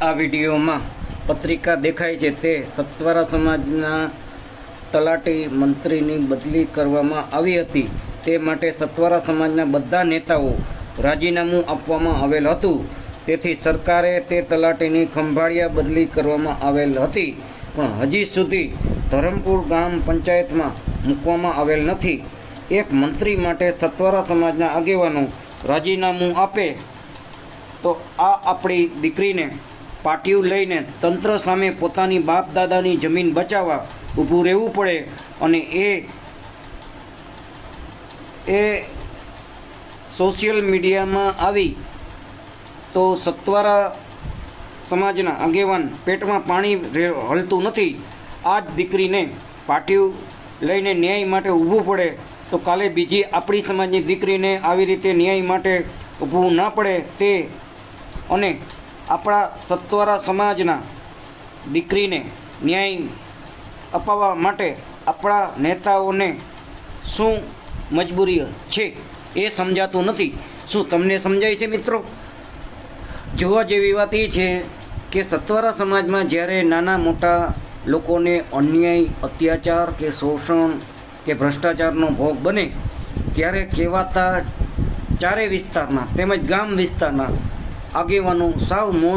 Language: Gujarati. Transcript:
આ વિડીયોમાં પત્રિકા દેખાય છે તે સત્વરા સમાજના તલાટી મંત્રીની બદલી કરવામાં આવી હતી. તે માટે સત્વરા સમાજના બધા નેતાઓ રાજીનામું આપવામાં આવેલ હતું. તેથી સરકારે તે તલાટીની ખંભાળિયા બદલી કરવામાં આવેલ હતી. પણ હજી સુધી ધરમપુર ગામ પંચાયતમાં મૂકવામાં આવેલ નથી. એક મંત્રી માટે સત્વરા સમાજના આગેવાનો રાજીનામું આપે તો આ આપણી દીકરીને પાટિયું લઈને તંત્ર સામે પોતાની બાપ દાદાની જમીન બચાવવા ઊભું રહેવું પડે અને એ એ સોશિયલ મીડિયામાં આવી તો સત્વારા સમાજના આગેવાન પેટમાં પાણી હલતું નથી. આ જ દીકરીને પાટિયું લઈને ન્યાય માટે ઊભું પડે તો કાલે બીજી આપણી સમાજની દીકરીને આવી રીતે ન્યાય માટે ઊભું ના પડે તે અને આપણા સત્વરા સમાજના દીકરીને ન્યાય અપાવવા માટે આપણા નેતાઓને શું મજબૂરી છે એ સમજાતું નથી. શું તમને સમજાય છે મિત્રો? જોવા જેવી વાત એ છે કે સત્વરા સમાજમાં જ્યારે નાના મોટા લોકોને અન્યાય, અત્યાચાર કે શોષણ કે ભ્રષ્ટાચારનો ભોગ બને, ત્યારે કહેવાતા ચારે વિસ્તારના તેમજ ગામ વિસ્તારના આગેવાનો સાવ મૌન